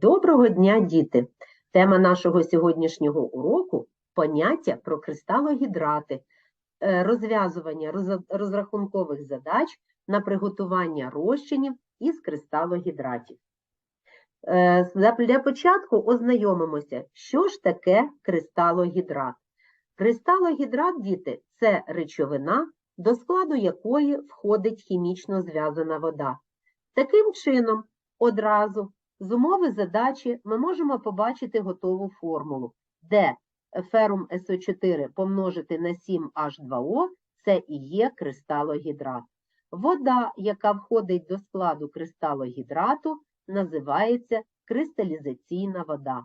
Доброго дня, діти! Тема нашого сьогоднішнього уроку поняття про кристалогідрати, е, розв'язування розрахункових задач на приготування розчинів із кристалогідратів. Е, Для початку ознайомимося, що ж таке кристалогідрат. Кристалогідрат, діти, це речовина, до складу якої входить хімічно зв'язана вода. Таким чином, одразу з умови задачі ми можемо побачити готову формулу, де ферум СО4 помножити на 7H2O – це і є кристалогідрат. Вода, яка входить до складу кристалогідрату, називається кристалізаційна вода.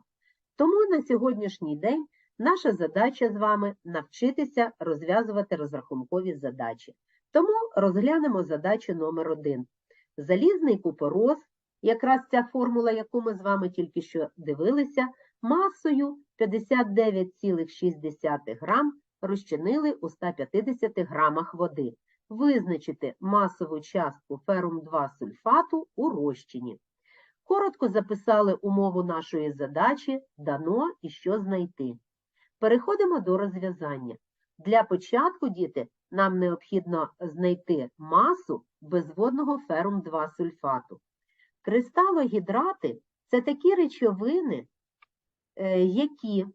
Тому на сьогоднішній день наша задача з вами навчитися розв'язувати розрахункові задачі. Тому розглянемо задачу номер 1. Залізний купорос якраз ця формула, яку ми з вами тільки що дивилися, масою 59,6 грам розчинили у 150 грамах води. Визначити масову частку ферум-2 сульфату у розчині. Коротко записали умову нашої задачі, дано і що знайти. Переходимо до розв'язання. Для початку, діти, нам необхідно знайти масу безводного ферум-2 сульфату. Кристалогідрати це такі речовини, е, які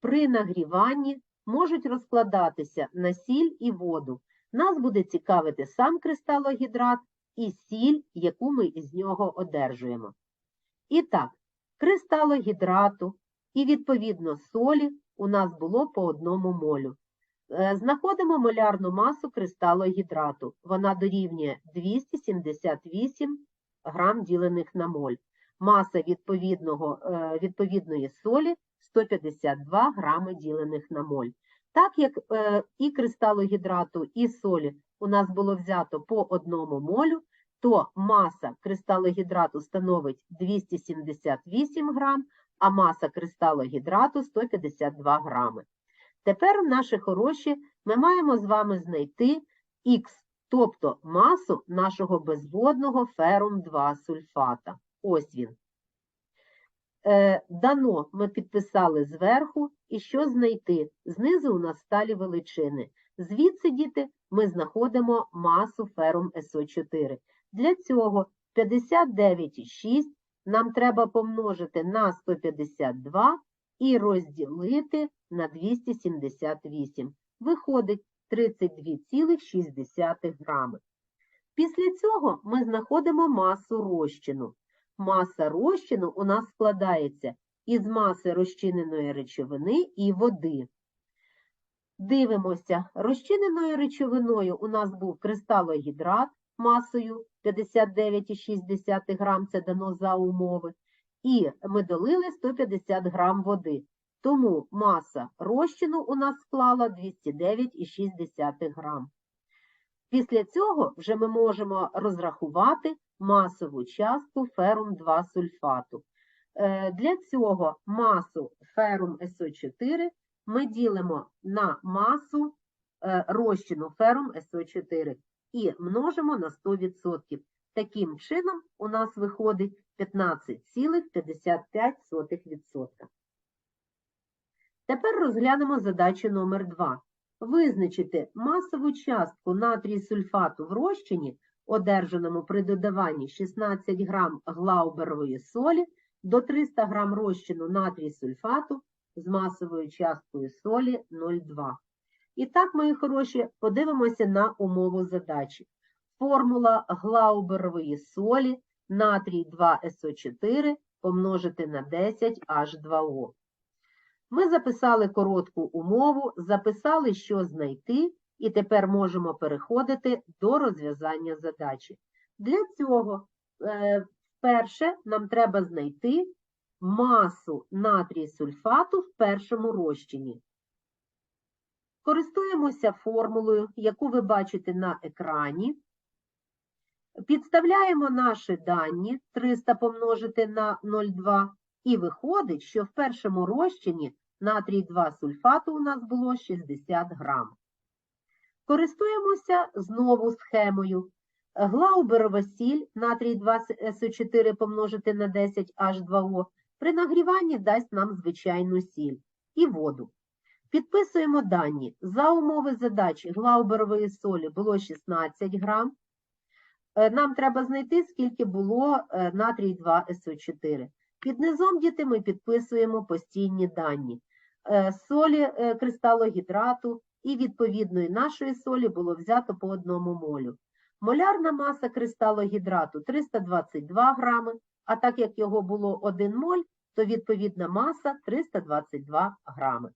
при нагріванні можуть розкладатися на сіль і воду. Нас буде цікавити сам кристалогідрат і сіль, яку ми із нього одержуємо. І так, кристалогідрату і, відповідно, солі у нас було по одному молю. Е, Знаходимо молярну масу кристалогідрату. Вона дорівнює 278 грам ділених на моль. Маса відповідного, е, відповідної солі 152 грами ділених на моль. Так як е, і кристалогідрату, і солі у нас було взято по одному молю, то маса кристалогідрату становить 278 грам, а маса кристалогідрату 152 грами. Тепер, наші хороші, ми маємо з вами знайти х тобто масу нашого безводного ферум-2 сульфата. Ось він. Е, дано ми підписали зверху, і що знайти? Знизу у нас сталі величини. Звідси, діти, ми знаходимо масу ферум СО4. Для цього 59,6 нам треба помножити на 152 і розділити на 278. Виходить 32,6 грами. Після цього ми знаходимо масу розчину. Маса розчину у нас складається із маси розчиненої речовини і води. Дивимося, розчиненою речовиною у нас був кристалогідрат масою 59,6 грам, це дано за умови, і ми долили 150 грам води. Тому маса розчину у нас склала 209,6 грам. Після цього вже ми можемо розрахувати масову частку ферум-2 сульфату. Е, Для цього масу ферум СО4 ми ділимо на масу е, розчину ферум СО4 і множимо на 100%. Таким чином у нас виходить 15,55%. Тепер розглянемо задачу номер 2. Визначити масову частку натрій сульфату в розчині, одержаному при додаванні 16 грам глауберової солі до 300 грам розчину натрій сульфату з масовою часткою солі 0,2. І так, мої хороші, подивимося на умову задачі. Формула глауберової солі натрій 2СО4 помножити на 10H2O. Ми записали коротку умову, записали, що знайти, і тепер можемо переходити до розв'язання задачі. Для цього, е, перше, нам треба знайти масу натрій сульфату в першому розчині. Користуємося формулою, яку ви бачите на екрані. Підставляємо наші дані 300 помножити на 0,2, і виходить, що в першому розчині натрій 2 сульфату у нас було 60 грам. Користуємося знову схемою. Глауберова сіль, натрій 2СО4 помножити на 10 H2O, при нагріванні дасть нам звичайну сіль і воду. Підписуємо дані. За умови задачі глауберової солі було 16 грам. Е, Нам треба знайти, скільки було е, натрій 2СО4. Під низом діти ми підписуємо постійні дані. Е, Солі е, кристалогідрату і відповідної нашої солі було взято по одному молю. Молярна маса кристалогідрату 322 грами, а так як його було 1 моль, то відповідна маса 322 грами.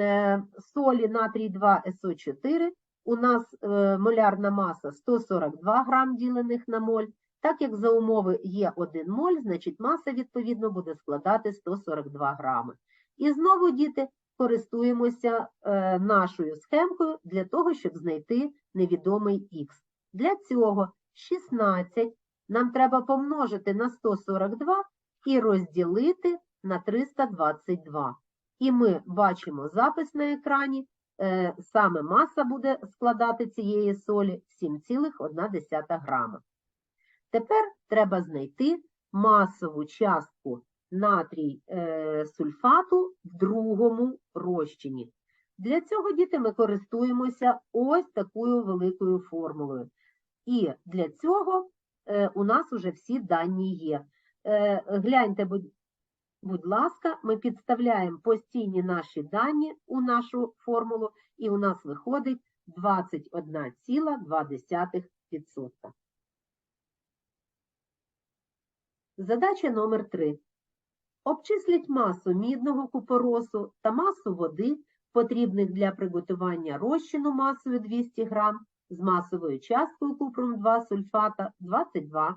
Е, Солі натрій 2 СО4 у нас молярна маса 142 грам ділених на моль. Так як за умови є 1 моль, значить маса відповідно буде складати 142 грами. І знову, діти, користуємося е, нашою схемкою для того, щоб знайти невідомий х. Для цього 16 нам треба помножити на 142 і розділити на 322. І ми бачимо запис на екрані. е, Саме маса буде складати цієї солі 7,1 грама. Тепер треба знайти масову частку натрій е, сульфату в другому розчині. Для цього, діти, ми користуємося ось такою великою формулою. І для цього е, у нас вже всі дані є. Е, гляньте, будь, будь ласка, ми підставляємо постійні наші дані у нашу формулу, і у нас виходить 21,2%. Задача номер 3. Обчисліть масу мідного купоросу та масу води, потрібних для приготування розчину масою 200 г з масовою часткою купром 2 сульфата 22%.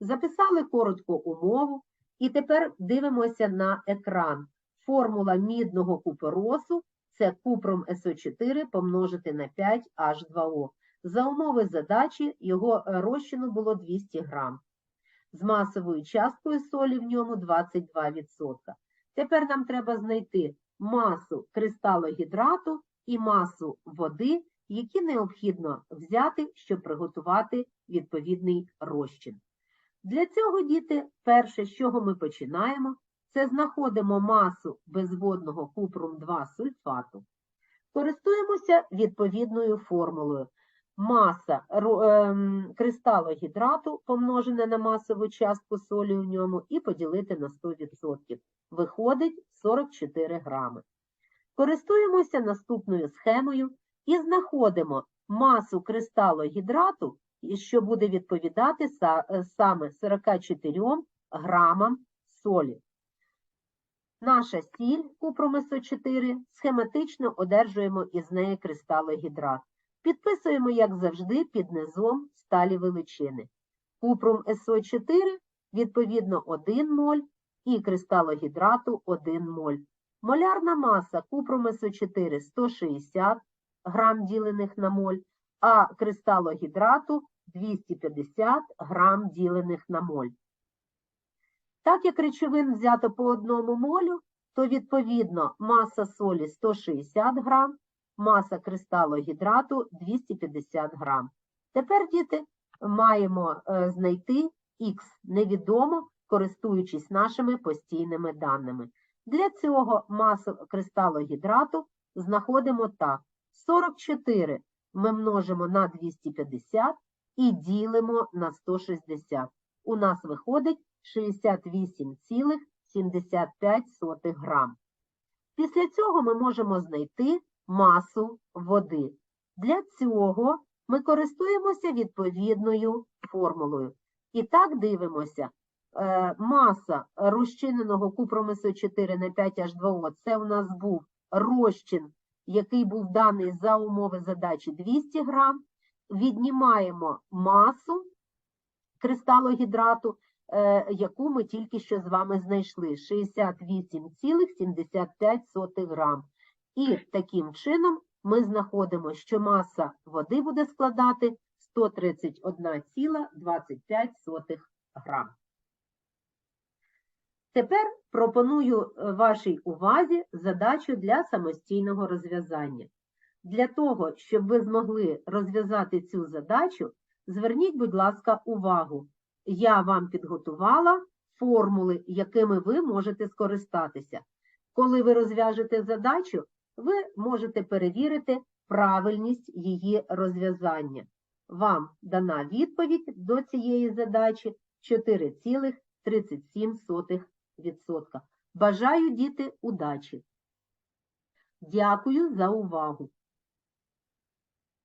Записали коротко умову і тепер дивимося на екран. Формула мідного купоросу це купром СО4 помножити на 5H2O. За умови задачі його розчину було 200 грам з масовою часткою солі в ньому 22%. Тепер нам треба знайти масу кристалогідрату і масу води, які необхідно взяти, щоб приготувати відповідний розчин. Для цього, діти, перше, з чого ми починаємо, це знаходимо масу безводного купрум 2 сульфату. Користуємося відповідною формулою маса ем, кристалогідрату помножене на масову частку солі в ньому і поділити на 100%. Виходить 44 грами. Користуємося наступною схемою і знаходимо масу кристалогідрату, що буде відповідати е, саме 44 грамам солі. Наша сіль купром СО4 схематично одержуємо із неї кристалогідрат. Підписуємо, як завжди, під низом сталі величини. Купром СО4 відповідно 1 моль і кристалогідрату 1 моль. Молярна маса купром СО4 160 грам ділених на моль, а кристалогідрату 250 грам ділених на моль. Так як речовин взято по одному молю, то відповідно маса солі 160 грам, маса кристалогідрату 250 грам. Тепер, діти, маємо е, знайти х невідомо, користуючись нашими постійними даними. Для цього масу кристалогідрату знаходимо так. 44 ми множимо на 250 і ділимо на 160. У нас виходить 68,75 грам. Після цього ми можемо знайти масу води. Для цього ми користуємося відповідною формулою. І так дивимося. Е, Маса розчиненого купром СО4 на 5H2O – це у нас був розчин, який був даний за умови задачі 200 грам. Віднімаємо масу кристалогідрату, е, яку ми тільки що з вами знайшли 68,75 грам. І таким чином ми знаходимо, що маса води буде складати 131,25 грам. Тепер пропоную е, вашій увазі задачу для самостійного розв'язання. Для того, щоб ви змогли розв'язати цю задачу, зверніть, будь ласка, увагу. Я вам підготувала формули, якими ви можете скористатися. Коли ви розв'яжете задачу, ви можете перевірити правильність її розв'язання. Вам дана відповідь до цієї задачі 4,37%. Бажаю діти удачі! Дякую за увагу!